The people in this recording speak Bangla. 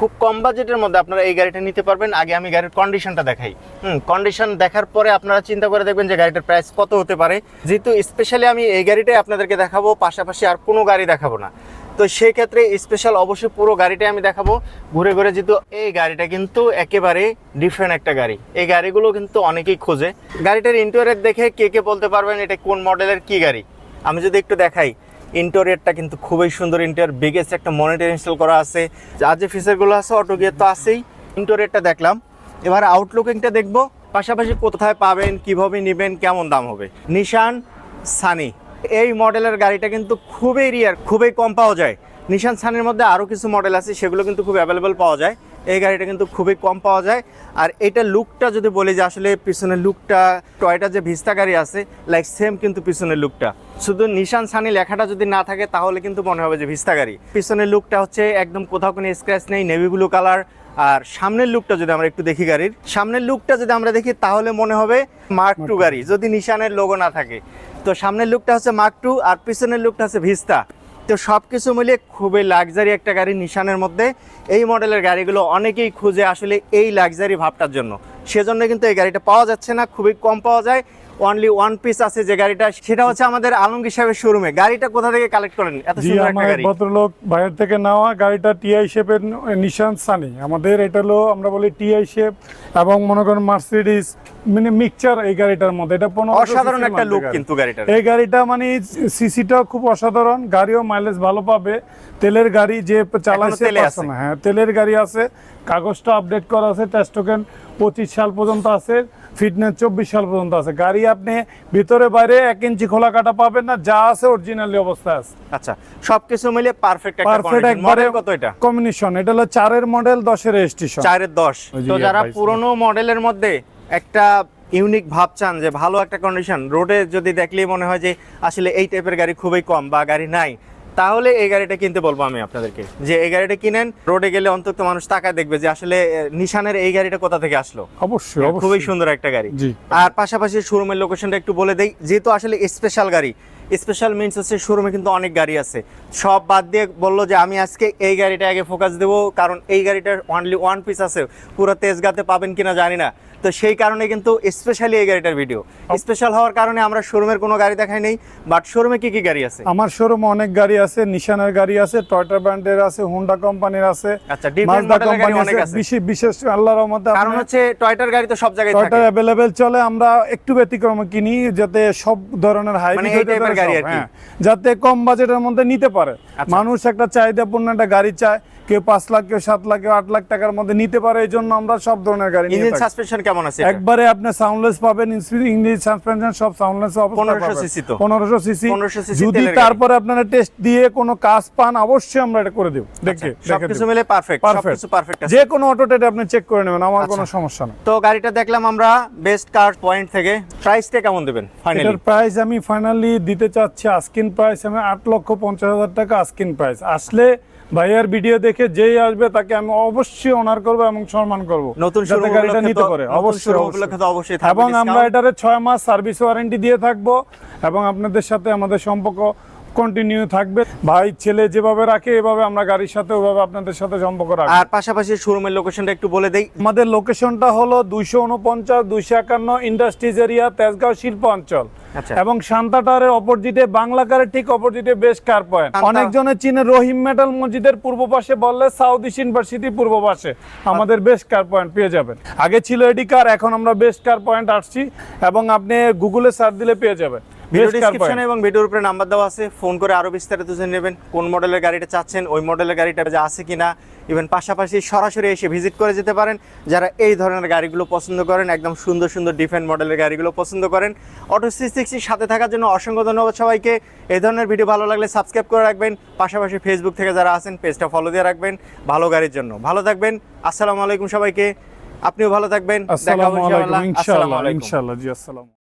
খুব কম বাজেটের মধ্যে আপনারা এই গাড়িটা নিতে পারবেন। আগে আমি গাড়ির কন্ডিশনটা দেখাই। হুম কন্ডিশন দেখার পরে আপনারা চিন্তা করে দেখবেন যে গাড়িটার প্রাইস কত হতে পারে। যেহেতু স্পেশালি আমি এই গাড়িটাই আপনাদেরকে দেখাবো, পাশাপাশি আর কোনো গাড়ি দেখাবো না। তো সেই ক্ষেত্রে স্পেশাল অবশ্যই পুরো গাড়িটাই আমি দেখাবো। ঘুরে ঘুরে যেহেতু এই গাড়িটা কিন্তু একেবারে ডিফারেন্ট একটা গাড়ি। এই গাড়িগুলো কিন্তু অনেকেই খোঁজে। গাড়িটার ইন্টেরিয়র দেখে কে কে বলতে পারবেন এটা কোন মডেলের কি গাড়ি? আমি যদি একটু দেখাই। ইন্টেরিয়রটা কিন্তু খুবই সুন্দর ইন্টেরিয়র বিগেস্ট একটা মনিটর ইনস্টল করা আছে। যা যে ফিচারগুলো আছে অটো গিয়ার তো আছেই। ইন্টেরিয়রটা দেখলাম। এবার আউটলুকিংটা দেখব। পাশাপাশি কোথায় পাবেন, কীভাবে নেবেন, কেমন দাম হবে? নিশান সানি এই মডেলের গাড়িটা কিন্তু খুবই রিয়ার খুবই কম পাওয়া যায়। নিশান সানির মধ্যে আরও কিছু মডেল আছে, সেগুলো কিন্তু খুব অ্যাভেলেবল পাওয়া যায়। এই গাড়িটা কিন্তু খুবই কম পাওয়া যায়। আর এটা লুকটা যদি বলি যে আসলে পিছনের লুকটা টয়টা যে ভিস্তা গাড়ি আছে লাইক সেম কিন্তু পিছনের লুকটা শুধু নিশান সানি লেখাটা যদি না থাকে তাহলে কিন্তু মনে হবে যে ভিস্তা গাড়ি। পিছনের লুকটা হচ্ছে একদম কোথাও কোনো স্ক্র্যাচ নেই নেভি ব্লু কালার আর সামনের লুকটা যদি আমরা একটু দেখি গাড়ির সামনের লুকটা যদি আমরা দেখি তাহলে মনে হবে মার্ক টু গাড়ি যদি নিশানের লোগো না থাকে। তো সামনের লুকটা হচ্ছে মার্ক টু আর পিছনের লুকটা হচ্ছে ভিস্তা। তো সব কিছু মিলিয়ে খুবই লাক্সারি একটা গাড়ি নিশানের মধ্যে এই মডেলের গাড়িগুলো অনেকেই খুঁজে আসলে এই লাক্সারি ভাবটার জন্য। সেজন্য কিন্তু এই গাড়িটা পাওয়া যাচ্ছে না খুবই কম পাওয়া যায়। অনলি ওয়ান পিস আছে যে গাড়িটা। সেটা হচ্ছে আমাদের আলমগীর সাহেবের শোরুমে গাড়িটা কোথা থেকে কালেক্ট করেন? এত সুন্দর একটা গাড়ি। ভদ্রলোক বাইরের থেকে নেওয়া গাড়িটা টিআই শেপের নিশান সানি আমাদের এটা হলো আমরা বলি টিআই শেপ এবং মনে করেন মার্সিডিস মানে মিক্সচার এই গাড়িটার মধ্যে। এটা পনেরো অসাধারণ একটা লুক কিন্তু গাড়িটার। এই গাড়িটা মানে সিসিটাও খুব অসাধারণ গাড়িও মাইলেজ ভালো পাবে। তেলের গাড়ি যে। না। হ্যাঁ তেলের গাড়ি আছে কাগজটা আপডেট করা আছে টেস্ট টোকেন পঁচিশ সাল পর্যন্ত আছে ফিটনেস চব্বিশ সাল পর্যন্ত আছে। গাড়ি আপনি ভিতরে বাইরে এক ইঞ্চি খোলা কাটা পাবেন না যা আছে অরিজিনালি অবস্থায় আছে। আচ্ছা সবকিছু মিলিয়ে পারফেক্ট একটা পারফেক্ট একবারে মডেল কত এটা? কম্বিনেশন এটা হলো চারের মডেল দশের রেজিস্ট্রেশন চারের দশ। তো যারা পুরনো মডেলের মধ্যে একটা ইউনিক ভাব চান যে ভালো একটা কন্ডিশন রোডে যদি দেখলেই মনে হয় যে আসলে এই টাইপের গাড়ি খুবই কম বা গাড়ি নাই তাহলে এই গাড়িটা কিনতে বলব আমি আপনাদেরকে। যে এই গাড়িটা কিনেন রোডে গেলে অন্তত মানুষ তাকায় দেখবে যে আসলে নিশানের এই গাড়িটা কোথা থেকে আসলো। অবশ্যই খুবই সুন্দর একটা গাড়ি। আর পাশাপাশি শোরুমের লোকেশনটা একটু বলে দেই যেহেতু আসলে স্পেশাল গাড়ি স্পেশাল মিনস হচ্ছে শোরুমে কিন্তু অনেক গাড়ি আছে। সব বাদ দিয়ে বলল যে আমি আজকে এই গাড়িটা আগে ফোকাস দেবো কারণ এই গাড়িটার অনলি ওয়ান পিস আছে। পুরো তেজগাতে পাবেন কিনা জানি না। তো সেই কারণে কিন্তু স্পেশালি এই গাড়িটার ভিডিও স্পেশাল হওয়ার কারণে আমরা শোরুমের কোনো গাড়ি দেখাই নেই বাট শোরুমে কি কি গাড়ি আছে? আমার শোরুমে অনেক গাড়ি আছে নিশানের গাড়ি আছে টয়টা ব্র্যান্ডের আছে হুন্ডা কোম্পানির আছে আচ্ছা, মাজদা কোম্পানি অনেক আছে। বিশেষ বিশেষ আল্লাহর রহমতে কারণ হচ্ছে টয়টার গাড়ি তো সব জায়গায় টয়টা থাকে। অ্যাভেলেবেল চলে আমরা একটু ব্যতিক্রম কিনি যাতে সব ধরনের হাই গাড়ি আর কি। যাতে কম বাজেটের মধ্যে নিতে পারে আচ্ছা। মানুষ একটা চাহিদা পূর্ণ একটা গাড়ি চায় কেউ পাঁচ লাখ কেউ সাত লাখ কেউ আট লাখ টাকার মধ্যে নিতে পারে এই জন্য আমরা সব ধরনের গাড়ি ইঞ্জিন সাসপেনশন কেমন আছে একবারে আপনি সাউন্ডলেস পাবেন ইংলিশ সাসপেনশন সব সাউন্ডলেস 1500 cc তো। পনেরোশো সিসি যদি তারপরে আপনারা টেস্ট দিয়ে কোনো কাজ পান অবশ্যই আমরা এটা করে দেব। দেখে দেখে আচ্ছা, সবকিছু মিলে পারফেক্ট. সবকিছু পারফেক্ট আছে। যে কোনো অটোটেট আপনি চেক করে নেবেন আমার কোনো আচ্ছা। সমস্যা নেই। তো গাড়িটা দেখলাম আমরা বেস্ট কার পয়েন্ট থেকে। প্রাইসটা কেমন দেবেন ফাইনালি এটার প্রাইস আমি ফাইনালি দিতে চাচ্ছি আস্কিন প্রাইস আমি আট লক্ষ পঞ্চাশ হাজার টাকা আস্কিন প্রাইস আসলে ভাইয়ার ভিডিও দেখে যেই আসবে তাকে আমি অবশ্যই অনার করব এবং সম্মান করব নতুন গাড়িটা নিতে পারে অবশ্যই অবশ্যই। এবং আমরা। এটারে ছয় মাস সার্ভিস ওয়ারেন্টি দিয়ে থাকব এবং আপনাদের সাথে আমাদের সম্পর্ক কন্টিনিউ থাকবে ভাই ছেলে যেভাবে রাখে এভাবে আমরা গাড়ির সাথে ওভাবে আপনাদের সাথে সম্পর্ক রাখব আর পাশাপাশি শোরুমের লোকেশনটা একটু বলে দেই আমাদের লোকেশনটা হলো দুইশো উনপঞ্চাশ দুইশো একান্ন ইন্ডাস্ট্রিজ এরিয়া তেজগাঁও শিল্প অঞ্চল। এবং শান্তা টাওয়ারের অপোজিটে বাংলাকারের ঠিক অপোজিটে বেশ কার পয়েন্ট। অনেকজনে চীনের চীনে রহিম মেটাল মসজিদের পূর্ব পাশে বললে সাউথ ইস্ট ইউনিভার্সিটি পূর্ব পাশে। আমাদের বেস্ট কার পয়েন্ট পেয়ে যাবেন। আগে ছিল এডি কার এখন আমরা বেস্ট কার পয়েন্ট আসছি এবং আপনি গুগলে সার্চ দিলে পেয়ে যাবেন। ভিডিও ডিসক্রিপশনে এবং ভিডিওর উপরে নাম্বার দেওয়া আছে। ফোন করে আরও বিস্তারিত জেনে নেবেন কোন মডেলের গাড়িটা চাচ্ছেন ওই মডেলের গাড়িটা যে আছে কিনা। ইভেন পাশাপাশি সরাসরি এসে ভিজিট করে যেতে পারেন। যারা এই ধরনের গাড়িগুলো পছন্দ করেন একদম সুন্দর সুন্দর ডিফেন্ট মডেলের গাড়িগুলো পছন্দ করেন। অটো সি সিক্সটির সাথে থাকার জন্য অসংখ্য ধন্যবাদ সবাইকে। এই ধরনের ভিডিও ভালো লাগলে সাবস্ক্রাইব করে রাখবেন। পাশাপাশি ফেসবুক থেকে যারা আছেন পেজটা ফলো দিয়ে রাখবেন। ভালো গাড়ির জন্য। ভালো থাকবেন। আসসালামু আলাইকুম সবাইকে। আপনিও ভালো থাকবেন। দেখা হবে ইনশাআল্লাহ। আসসালামু ইনশাআল্লাহ আলাইকুম। ইনশাআল্লাহ জি আসসালাম